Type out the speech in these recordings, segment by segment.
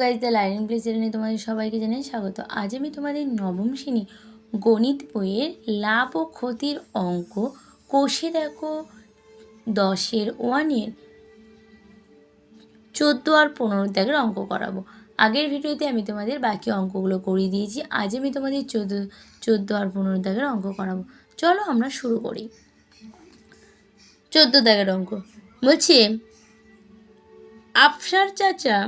Guys, the lining place চ্যানেলে তোমাদের সবাইকে জানাই স্বাগত। আজ আমি তোমাদের নবম শ্রেণি গণিত বইয়ের লাভ ও ক্ষতির অঙ্ক কষে দেখো দশের ওয়ানের চোদ্দ আর পনেরো দাগের অঙ্ক করাবো। আগের ভিডিওতে আমি তোমাদের বাকি অঙ্কগুলো করিয়ে দিয়েছি, আজ আমি তোমাদের চোদ্দ চোদ্দ আর পনেরো দাগের অঙ্ক করাবো। চলো আমরা শুরু করি। চোদ্দ দাগের অঙ্ক। বলছে, আফসার চাচা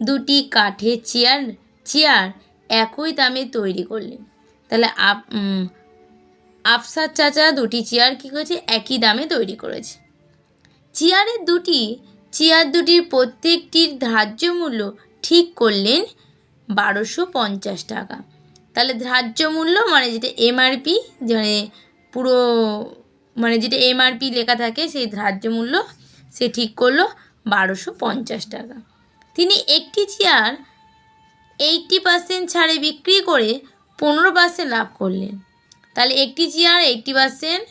দুটি কাঠের চেয়ার চেয়ার একই দামে তৈরি করলেন তাহলে আপ আফসার চাচা দুটি চেয়ার কী করেছে? একই দামে তৈরি করেছে। চেয়ারের দুটি, চেয়ার দুটির প্রত্যেকটির ধার্য মূল্য ঠিক করলেন বারোশো পঞ্চাশ টাকা। তাহলে ধার্য মূল্য মানে যেটা এমআরপি মানে পুরো মানে যেটা এমআরপি লেখা থাকে, সেই ধার্য মূল্য সে ঠিক করল বারোশো পঞ্চাশ টাকা। তিনি একটি চেয়ার এইটটি পার্সেন্ট ছাড়ে বিক্রি করে পনেরো পার্সেন্ট লাভ করলেন। তাহলে একটি চেয়ার এইটটি পার্সেন্ট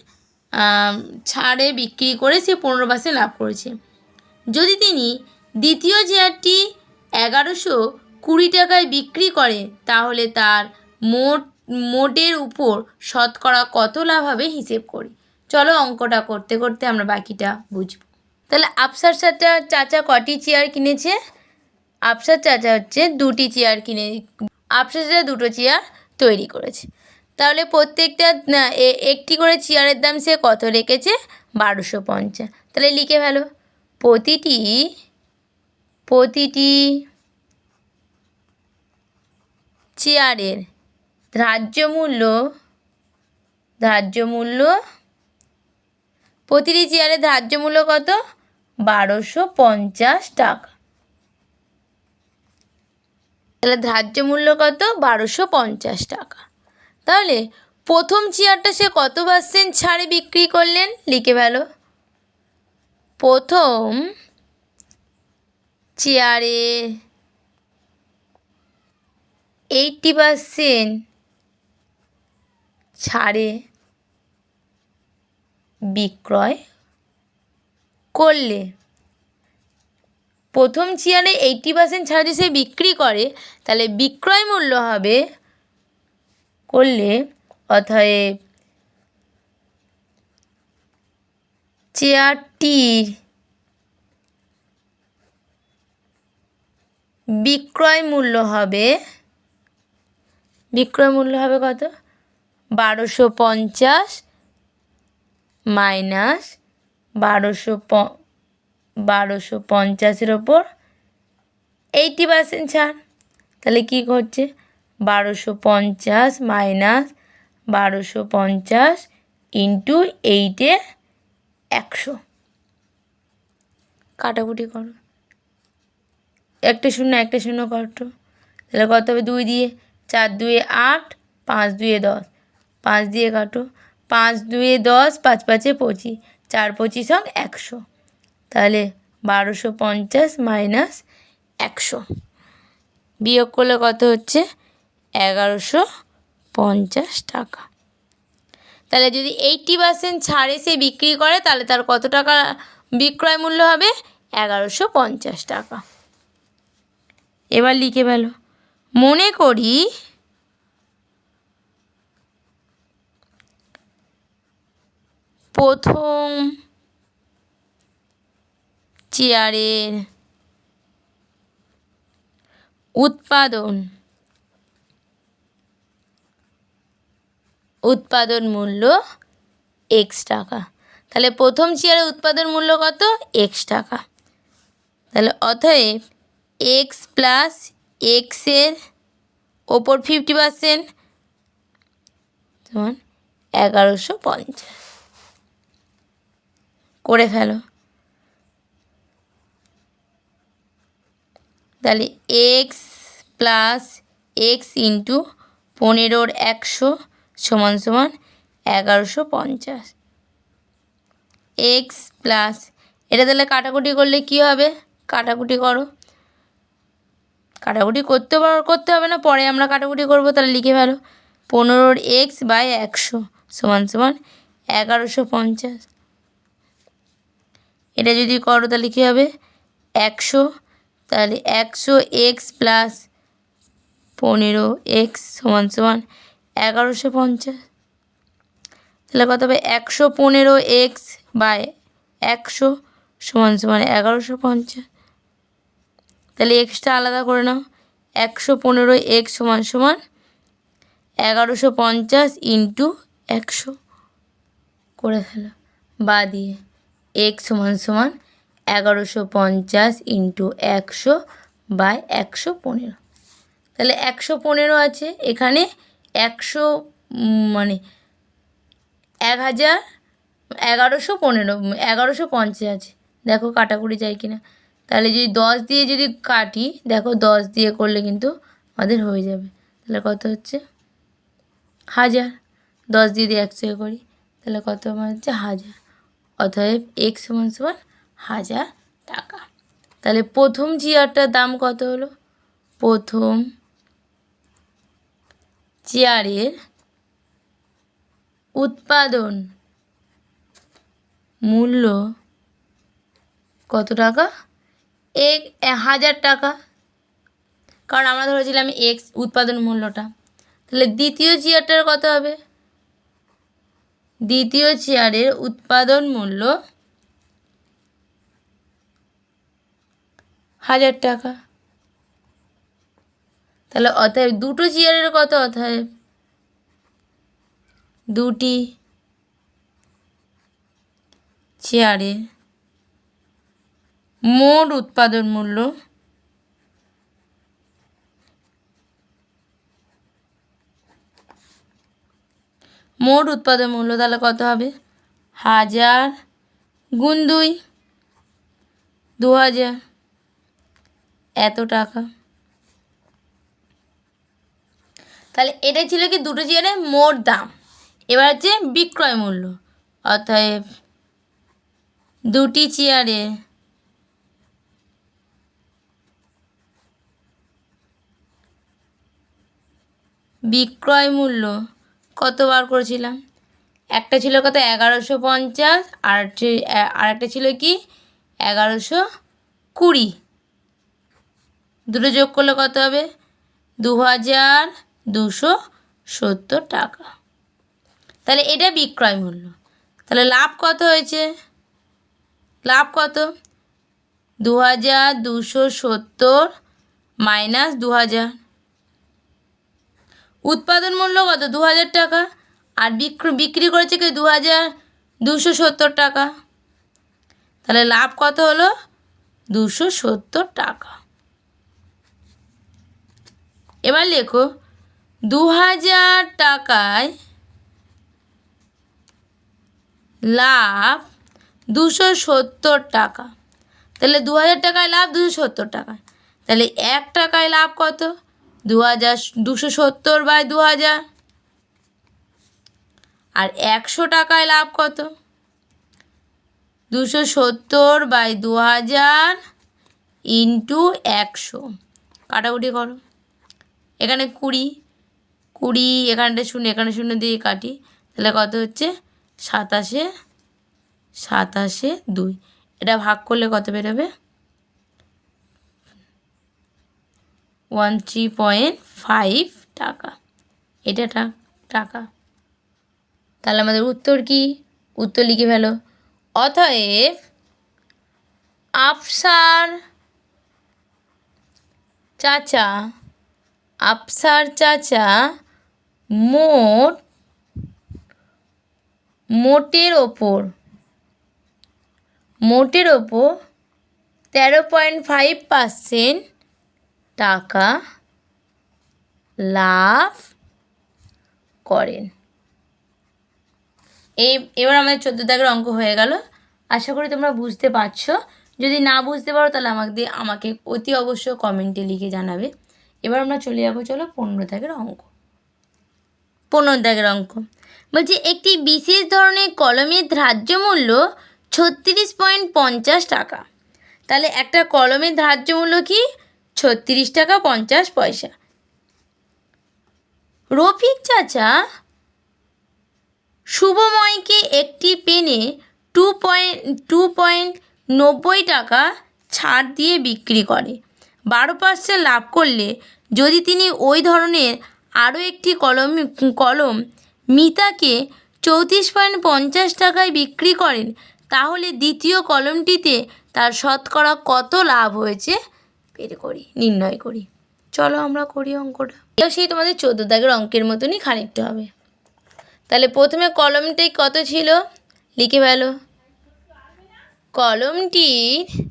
ছাড়ে বিক্রি করে সে পনেরো পার্সেন্ট লাভ করেছে। যদি তিনি দ্বিতীয় চেয়ারটি এগারোশো কুড়ি টাকায় বিক্রি করে, তাহলে তার মোট, মোটের উপর শতকরা কত লাভ হবে হিসেব করি। চলো অঙ্কটা করতে করতে আমরা বাকিটা বুঝব। তাহলে আফসার চাচা চাচা কটি চেয়ার কিনেছে? আফসার চাচা হচ্ছে দুটি চেয়ার কিনে, আফসার চাচা দুটো চেয়ার তৈরি করেছে। তাহলে প্রত্যেকটা একটি করে চেয়ারের দাম সে কত রেখেছে? বারোশো পঞ্চাশ। তাহলে লিখে ফেলো। প্রতিটি প্রতিটি চেয়ারের ধার্য মূল্য ধার্য মূল্য, প্রতিটি চেয়ারের ধার্য মূল্য কত? বারোশো পঞ্চাশ টাকা। তাহলে ধার্য মূল্য কত? বারোশো পঞ্চাশ টাকা। তাহলে প্রথম চেয়ারটা সে কত পার্সেন্ট ছাড়ে বিক্রি করলেন? লিখে ফেলো। প্রথম চেয়ারে এইটটি পার্সেন্ট ছাড়ে বিক্রয় করলে। প্রথম চেয়ারে এইটটি পার্সেন্ট ছাড় যদি সে বিক্রি করে, তাহলে বিক্রয় মূল্য হবে করলে অতএব চেয়ারটির বিক্রয় মূল্য হবে, বিক্রয় মূল্য হবে কত? বারোশো পঞ্চাশ মাইনাস বারোশো বারোশো পঞ্চাশের ওপর এইটি পার্সেন্ট ছাড়। তাহলে কী করছে বারোশো পঞ্চাশ মাইনাস বারোশো পঞ্চাশ ইন্টু এইটে একশো। কাটাকুটি করো। একটা শূন্য একটা শূন্য কাটো। তাহলে কত হবে? দুই দিয়ে চার দুয়ে আট, পাঁচ দুয়ে দশ। পাঁচ দিয়ে কাটো। পাঁচ দুয়ে দশ, পাঁচ পাঁচে পঁচিশ। চার পঁচিশ হোক একশো। তাহলে বারোশো পঞ্চাশ মাইনাস একশো। বিয়োগ করলে কত হচ্ছে? এগারোশো পঞ্চাশ টাকা। তাহলে যদি এইটটি পার্সেন্ট ছাড়ে সে বিক্রি করে, তাহলে তার কত টাকা বিক্রয় মূল্য হবে? এগারোশো পঞ্চাশ টাকা। এবার লিখে ফেলো। মনে করি প্রথম চেয়ারের উৎপাদন উৎপাদন মূল্য এক্স টাকা। তাহলে প্রথম চেয়ারের উৎপাদন মূল্য কত? এক্স টাকা। তাহলে অতএব এক্স প্লাস এক্সের ওপর ফিফটি পার্সেন্ট যেমন এগারোশো পঞ্চাশ। করে ফেলো। তাহলে এক্স প্লাস এক্স ইন্টু পনেরোর একশো সমান সমান এগারোশো পঞ্চাশ। এক্স প্লাস এটা তাহলে কাটাকুটি করলে কি হবে? কাটাকুটি করো। কাটাকুটি করতে পার, করতে হবে না, পরে আমরা কাটাকুটি করব, তাহলে লিখে ফেলো। পনেরোর এক্স বাই একশো সমান সমান এগারোশো পঞ্চাশ। এটা যদি করো, তাহলে কী হবে? একশো তাহলে একশো এক্স প্লাস পনেরো এক্স সমান সমান এগারোশো পঞ্চাশ। তাহলে কত হবে? একশো পনেরো এক্স বাই একশো সমান সমান এগারোশো পঞ্চাশ। তাহলে এক্সটা আলাদা করে নাও। একশো পনেরো এক্স সমান সমান এগারোশো পঞ্চাশ ইন্টু একশো। করে ফেলো। বা দিয়ে এক্স সমান সমান এগারোশো পঞ্চাশ ইন্টু একশো বাই একশো পনেরো। তাহলে একশো পনেরো আছে, এখানে একশো মানে এক হাজার এগারোশো পনেরো, এগারোশো পঞ্চাশ আছে। দেখো কাটাকুটি যায় কিনা। তাহলে যদি দশ দিয়ে যদি কাটি, দেখো দশ দিয়ে করলে কিন্তু আমাদের হয়ে যাবে। তাহলে কত হচ্ছে? হাজার। দশ দিয়ে দিয়ে একশো করি, তাহলে কত আমার হচ্ছে? হাজার। অতএব এক্স সমান সমান হাজার টাকা। তাহলে প্রথম চেয়ারটার দাম কত হলো? প্রথম চেয়ারের উৎপাদন মূল্য কত টাকা? এক হাজার টাকা। কারণ আমরা ধরেছিলাম এক্স উৎপাদন মূল্যটা। তাহলে দ্বিতীয় চেয়ারটার কত হবে? দ্বিতীয় চেয়ারের উৎপাদন মূল্য হাজার টাকা। তাহলে অতএব দুটো চেয়ারের কত অতএব? দুটি চেয়ারে মোট উৎপাদন মূল্য মোট উৎপাদন মূল্য তাহলে কত হবে? হাজার গুণ দুই দু হাজার এত টাকা। তাহলে এটা ছিল কি দুটো চেয়ারের মোট দাম। এবার হচ্ছে বিক্রয় মূল্য। অতএব দুটি চেয়ারে বিক্রয় মূল্য কত বার করেছিলাম? একটা ছিল কত? এগারোশো পঞ্চাশ। আর আর একটা ছিল কি? এগারোশো কুড়ি। দুটো যোগ করলে কত হবে? দু হাজার দুশো সত্তর টাকা। তাহলে এটা বিক্রয় মূল্য। তাহলে লাভ কত হয়েছে? লাভ কত? দু হাজার দুশো সত্তর মাইনাস দু হাজার উৎপাদন মূল্য কত? দু হাজার টাকা। আর বিক্রি বিক্রি করেছে কি? দু হাজার দুশো সত্তর টাকা। তাহলে লাভ কত হলো? দুশো সত্তর টাকা। এবার লেখো দু হাজার টাকায় লাভ দুশো সত্তর টাকা। তাহলে দু হাজার টাকায় লাভ দুশো সত্তর টাকা। তাহলে এক টাকায় লাভ কত? দু হাজার দুশো সত্তর বাই দু হাজার আর একশো টাকায় লাভ কত? দুশো সত্তর বাই দু হাজার ইন্টু একশো। কাটাকুটি করো। এখানে কুড়ি কুড়ি, এখানটা শূন্য, এখানে শূন্য দিয়ে কাটি। তাহলে কত হচ্ছে? সাতাশে সাতাশে দুই। এটা ভাগ করলে কত বেরোবে? ওয়ান থ্রি পয়েন্ট ফাইভ টাকা। এটা টাকা। তাহলে আমাদের উত্তর কি? উত্তর লিখে ফেলো। অতএব আফসার চাচা আফসার চাচা মোট, মোটের ওপর মোটের ওপর তেরো পয়েন্ট ফাইভ পার্সেন্ট টাকা লাভ করেন। এই, এবার আমাদের চোদ্দ দাগের অঙ্ক হয়ে গেল। আশা করি তোমরা বুঝতে পারছ। যদি না বুঝতে পারো তাহলে আমাকে আমাকে অতি অবশ্য কমেন্টে লিখে জানাবে। এবার আমরা চলে যাব, চলো পনেরো দাগের অঙ্ক। পনেরো দাগের অঙ্ক। বলছি, একটি বিশেষ ধরনের কলমের ধার্য মূল্য ছত্রিশ পয়েন্ট পঞ্চাশ টাকা। তাহলে একটা কলমের ধার্য মূল্য কি? ছত্রিশ টাকা পঞ্চাশ পয়সা। রফিক চাচা শুভময়কে একটি পেনে টু পয়েন্ট টু পয়েন্ট নব্বই টাকা ছাড় দিয়ে বিক্রি করে। বারো পার্সেন্ট লাভ করলে যদি তিনি ওই ধরনের আরও একটি কলম কলম মিতাকে চৌত্রিশ পয়েন্ট পঞ্চাশ টাকায় বিক্রি করেন, তাহলে দ্বিতীয় কলমটিতে তার শতকরা কত লাভ হয়েছে? বের করি, নির্ণয় করি। চলো আমরা করি অঙ্কটা। এটাও সেই তোমাদের চোদ্দ দাগের অঙ্কের মতনই খানিকটা হবে। তাহলে প্রথমে কলমটাই কত ছিল? লিখে ফেলো। কলমটির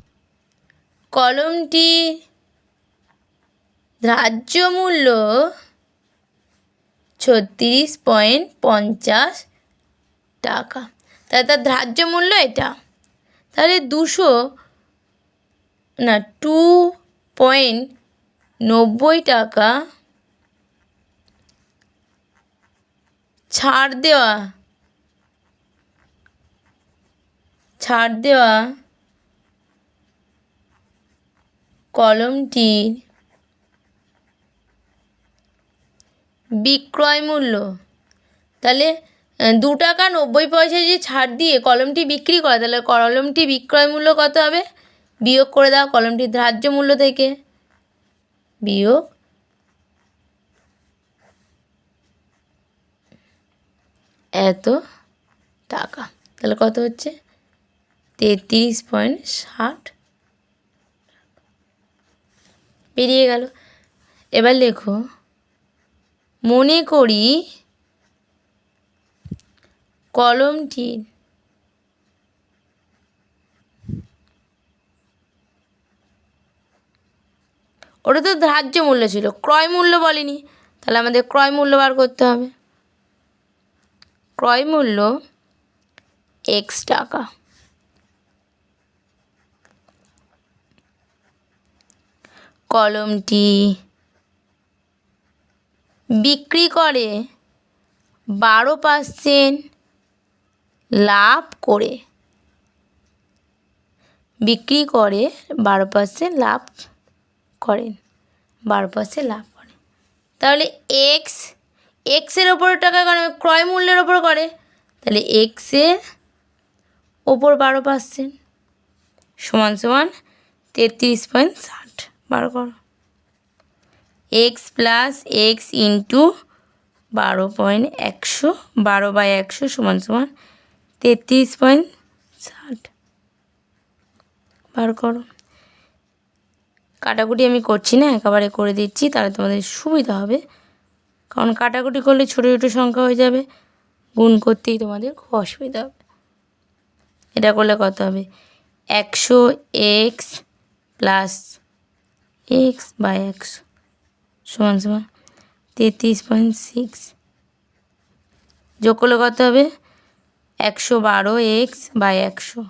কলমটির ধার্য মূল্য ছত্রিশ পয়েন্ট পঞ্চাশ টাকা। তাহলে তার ধার্য মূল্য এটা। তাহলে দুশো, না টু পয়েন্ট নব্বই টাকা ছাড় দেওয়া ছাড় দেওয়া কলমটির বিক্রয় মূল্য। তাহলে দু টাকা নব্বই পয়সা যদি ছাড় দিয়ে কলমটি বিক্রি করে, তাহলে কলমটি বিক্রয় মূল্য কত হবে? বিয়োগ করে দাও কলমটির ধার্য মূল্য থেকে। বিয়োগ এত টাকা। তাহলে কত হচ্ছে? তেত্রিশ পয়েন্ট ষাট। বেরিয়ে গেল। এবার লেখো। মনে করি কলমটির ওটা তো ধার্য মূল্য ছিল। ক্রয় মূল্য বলেনি। তাহলে আমাদের ক্রয় মূল্য বার করতে হবে। ক্রয় মূল্য এক্স টাকা। কলমটি বিক্রি করে বারো পার্সেন্ট লাভ করে। বিক্রি করে বারো পার্সেন্ট লাভ করেন। বারো পার্সেন্ট লাভ করে তাহলে এক্স এক্সের ওপর টাকা করে ক্রয় মূল্যের ওপর করে। তাহলে এক্সের ওপর বারো পার্সেন্ট সমান সমান তেত্রিশ পয়েন্ট ষাট। বারো করো। এক্স প্লাস এক্স ইন্টু বারো পয়েন্ট একশো, বারো বাই একশো সমান সমান তেত্রিশ পয়েন্ট ষাট। বার করো। কাটাকুটি আমি করছি না, একেবারে করে দিচ্ছি, তাহলে তোমাদের সুবিধা হবে। কারণ কাটাকুটি করলে ছোটো ছোটো সংখ্যা হয়ে যাবে, গুণ করতেই তোমাদের খুব অসুবিধা হবে। এটা করলে কত হবে? একশো এক্স প্লাস এক্স বাই একশো। সমান সমান তেত্রিশ পয়েন্ট সিক্স। যোগ করলে কত হবে? একশো বারো এক্স বাই একশো।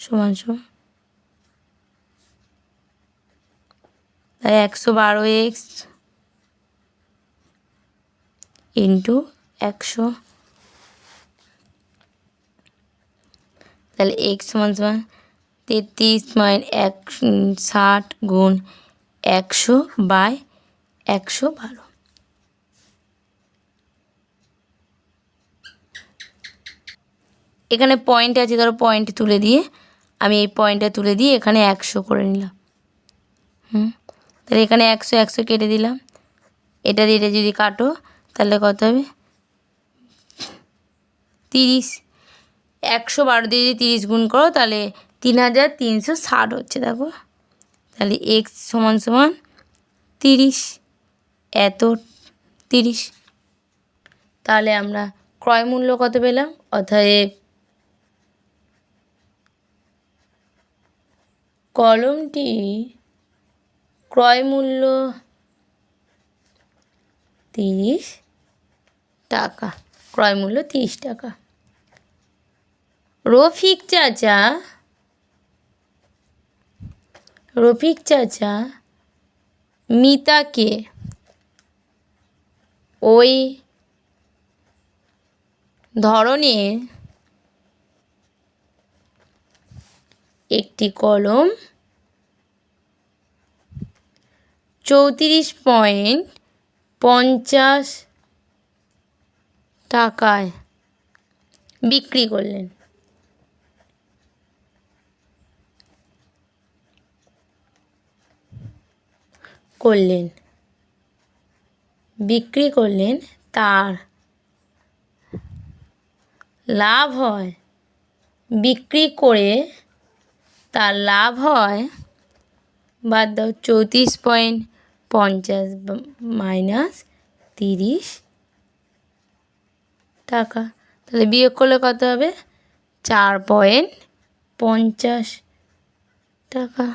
সমান সমান। তাই একশো বারো এক্স ইন্টু একশো। তাহলে এক্স সমান সমান তেত্রিশ পয়েন্ট এক ষাট গুণ একশো বাই একশো বারো। এখানে পয়েন্ট আছে, ধরো পয়েন্ট তুলে দিয়ে, আমি এই পয়েন্টটা তুলে দিয়ে এখানে একশো করে নিলাম। হুম? তাহলে এখানে একশো একশো কেটে দিলাম। এটা দিয়ে এটা যদি কাটো, তাহলে কত হবে? তিরিশ। একশো বারো দিয়ে যদি তিরিশ গুণ করো, তাহলে তিন হাজার তিনশো ষাট হচ্ছে, দেখো। তাহলে এক্স সমান সমান তিরিশ। এত তিরিশ। তাহলে আমরা ক্রয় মূল্য কত পেলাম? অতএব কলমটি ক্রয় মূল্য তিরিশ টাকা। ক্রয় মূল্য তিরিশ টাকা। রফিক চাচা রফিক চাচা, মিতাকে ওই ধরনের একটি কলম চৌত্রিশ পয়েন্ট পঞ্চাশ টাকায় বিক্রি করলেন। করলেন। বিক্রি করলেন, তার লাভ হয়। বিক্রি করে তার লাভ হয় বাদ দাও, চৌত্রিশ পয়েন্ট পঞ্চাশ মাইনাস তিরিশ টাকা। তাহলে বিয়োগ করলে কত হবে? চার পয়েন্ট পঞ্চাশ টাকা।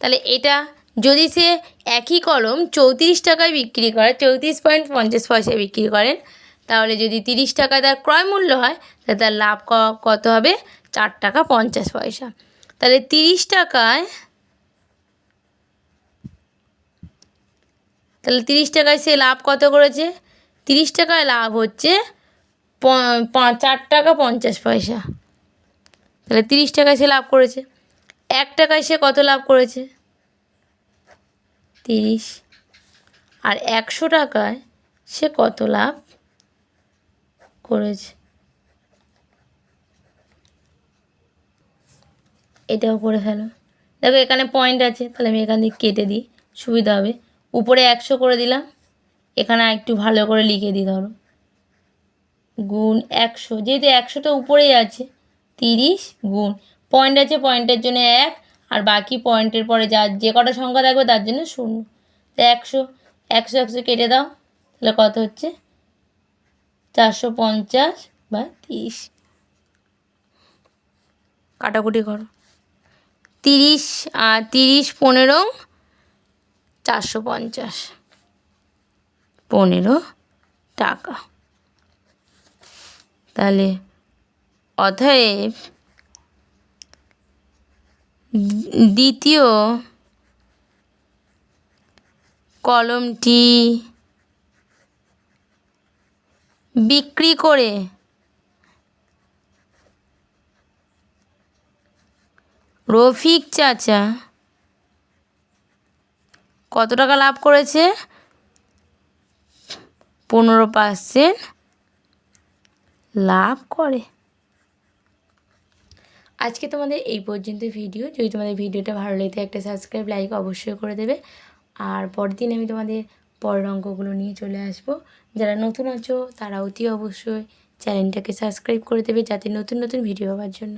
তাহলে এটা যদি সে একই কলম চৌত্রিশ টাকায় বিক্রি করে, চৌত্রিশ পয়েন্ট পঞ্চাশ পয়সায় বিক্রি করেন, তাহলে যদি তিরিশ টাকা তার ক্রয় মূল্য হয় তাহলে তার লাভ কত হবে? চার টাকা পঞ্চাশ পয়সা। তাহলে তিরিশ টাকায়, তাহলে তিরিশ টাকায় সে লাভ কত করেছে? তিরিশ টাকায় লাভ হচ্ছে চার টাকা পঞ্চাশ পয়সা। তাহলে তিরিশ টাকায় সে লাভ করেছে। এক টাকায় সে কত লাভ করেছে? তিরিশ। আর একশো টাকায় সে কত লাভ করেছে? এটাও করে ফেলো। দেখো এখানে পয়েন্ট আছে, তাহলে আমি এখান থেকে কেটে দিই, সুবিধা হবে। উপরে একশো করে দিলাম, এখানে একটু ভালো করে লিখে দিই, ধরো। গুণ একশো, যেহেতু একশোটা উপরেই আছে, তিরিশ গুণ। পয়েন্ট আছে পয়েন্টের জন্য এক বাকি পয়েন্টের পরে যা, যে কটা সংখ্যা থাকবে তার জন্য শূন্য। তো একশো একশো একশো কেটে দাও। তাহলে কত হচ্ছে? চারশো পঞ্চাশ বা তিরিশ। কাটাকুটি করো। তিরিশ আর তিরিশ, পনেরো, চারশো পঞ্চাশ। পনেরো টাকা। তাহলে অতএব দ্বিতীয় কলমটি বিক্রি করে রফিক চাচা কত টাকা লাভ করেছে? পনেরো পার্সেন্ট লাভ করে। আজকে তোমাদের এই পর্যন্ত ভিডিও যদি তোমাদের ভিডিওটা ভালো লেগে একটা সাবস্ক্রাইব লাইক অবশ্যই করে দেবে। আর পরের দিন আমি তোমাদের পরের অঙ্কগুলো নিয়ে চলে আসব। যারা নতুন আছো, তারা অতি অবশ্যই চ্যানেলটাকে সাবস্ক্রাইব করে দেবে, যাতে নতুন নতুন ভিডিও পাওয়ার জন্য।